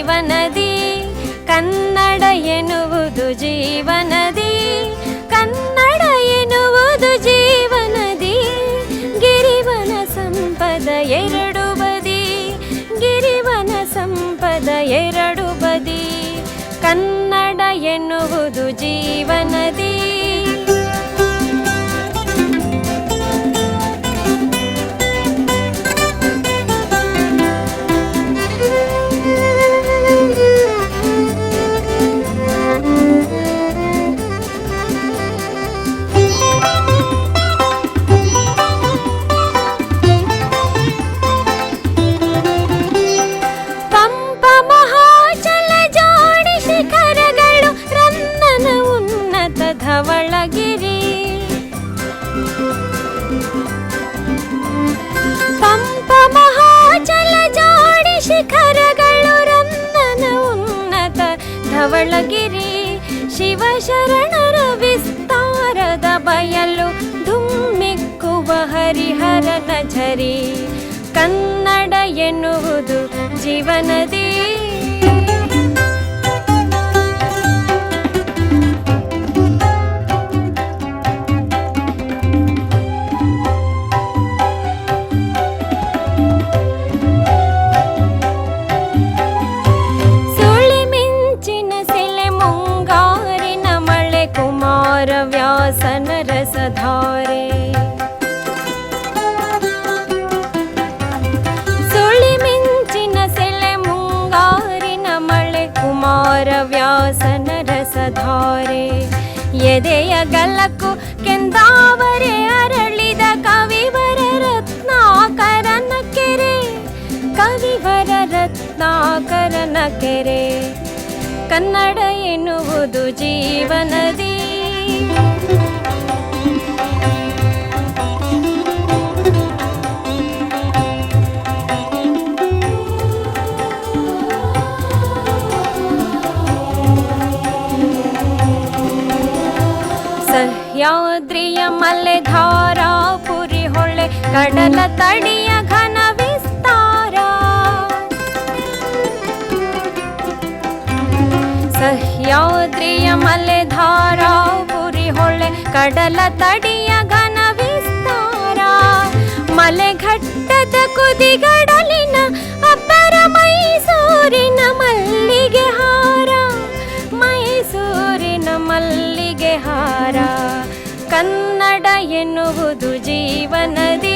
ಜೀವನದಿ ಕನ್ನಡ ಎನ್ನುವುದು ಜೀವನದಿ ಹರಿಹರನ ಝರಿ ಕನ್ನಡ ಎನ್ನುವುದು ಜೀವನದಿ. ಸುಳಿ ಮಿಂಚಿನ ಎದೆಯ ಗಲ್ಲಕ್ಕೂ ಕೆಂದಾವರೆ ಅರಳಿದ ಕವಿವರ ರತ್ನಾಕರನ ಕೆರೆ ಕವಿವರ ರತ್ನಾಕರನ ಕೆರೆ. ಕನ್ನಡ ಎನ್ನುವುದು ಜೀವನದಿ. ಸಹ್ಯಾದ್ರಿಯ ಮಲೆ ಧಾರಾಪುರಿ ಹೊಳೆ ಕಡಲ ತಡಿಯ ಘನ ವಿಸ್ತಾರ ಸಹ್ಯಾದ್ರಿಯ ಮಲೆ ಧಾರಾಪುರಿ ಹೊಳೆ ಕಡಲ ತಡಿಯ ಘನ ವಿಸ್ತಾರ ಮಲೆಘಟ್ಟದ ಕುದಿಗಡಲಿನ ಅಬ್ಬರ ಮೈಸೂರಿನ ಮಲ್ಲಿಗೆ ಹಾರ ಮೈಸೂರಿನ ಮಲ್ಲಿಗೆ ಹಾರ ಕನ್ನಡ ಎನ್ನುವುದು ಜೀವನದಿ.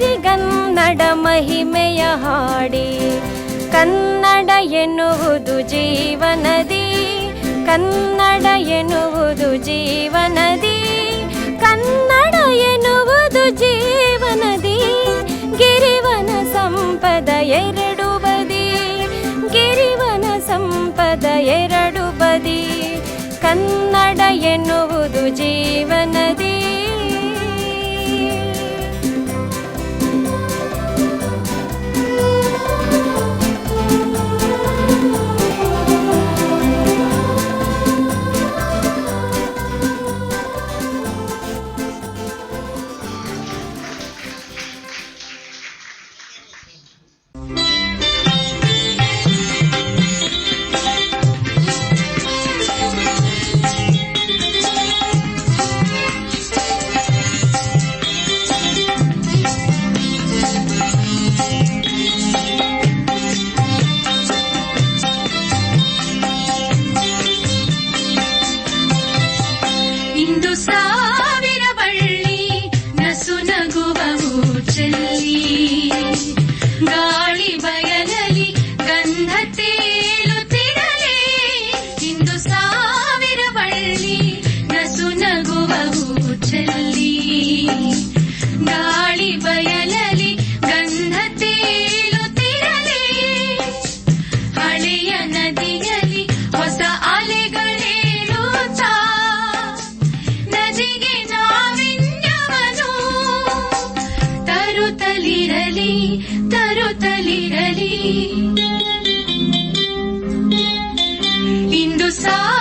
ಸಿರಿಗನ್ನಡ ಮಹಿಮೆಯ ಹಾಡಿ. ಕನ್ನಡ ಎನ್ನುವುದು ಜೀವನದಿ. ಕನ್ನಡ ಎನ್ನುವುದು ಜೀವನದಿ. ಕನ್ನಡ ಎನ್ನುವುದು ಜೀವನದಿ. ಗಿರಿವನ ಸಂಪದ ಎರಡು ಬದಿ. ಗಿರಿವನ ಸಂಪದ ಎರಡು ಬದಿ. ಕನ್ನಡ ಎನ್ನುವುದು ಜೀವನದಿ. Oh.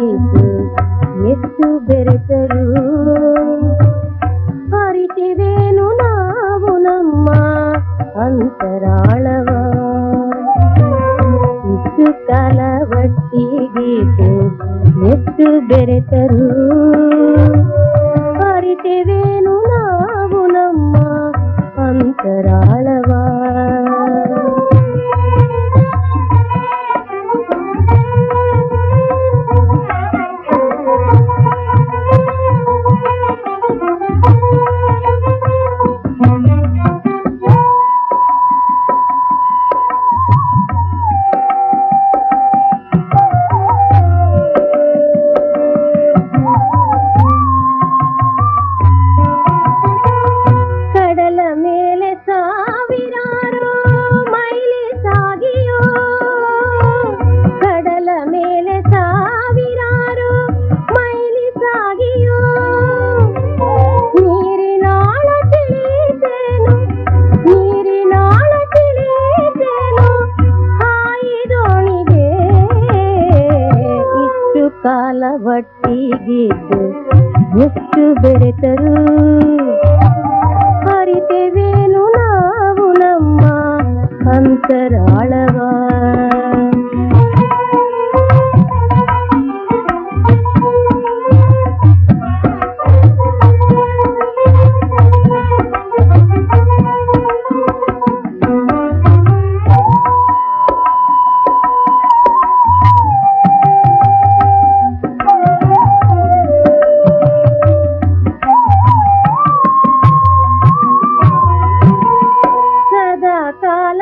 ಮರೆಯಿತು ಎಷ್ಟು ಬೆರ ಕಾಲ ಒಟ್ಟಿಗಿದ್ದು ಎಷ್ಟು ಬೆರೆತರು ಅರಿತೆವೇನು ನಾವು ನಮ್ಮ ಅಂತರಾಳವ పాతాల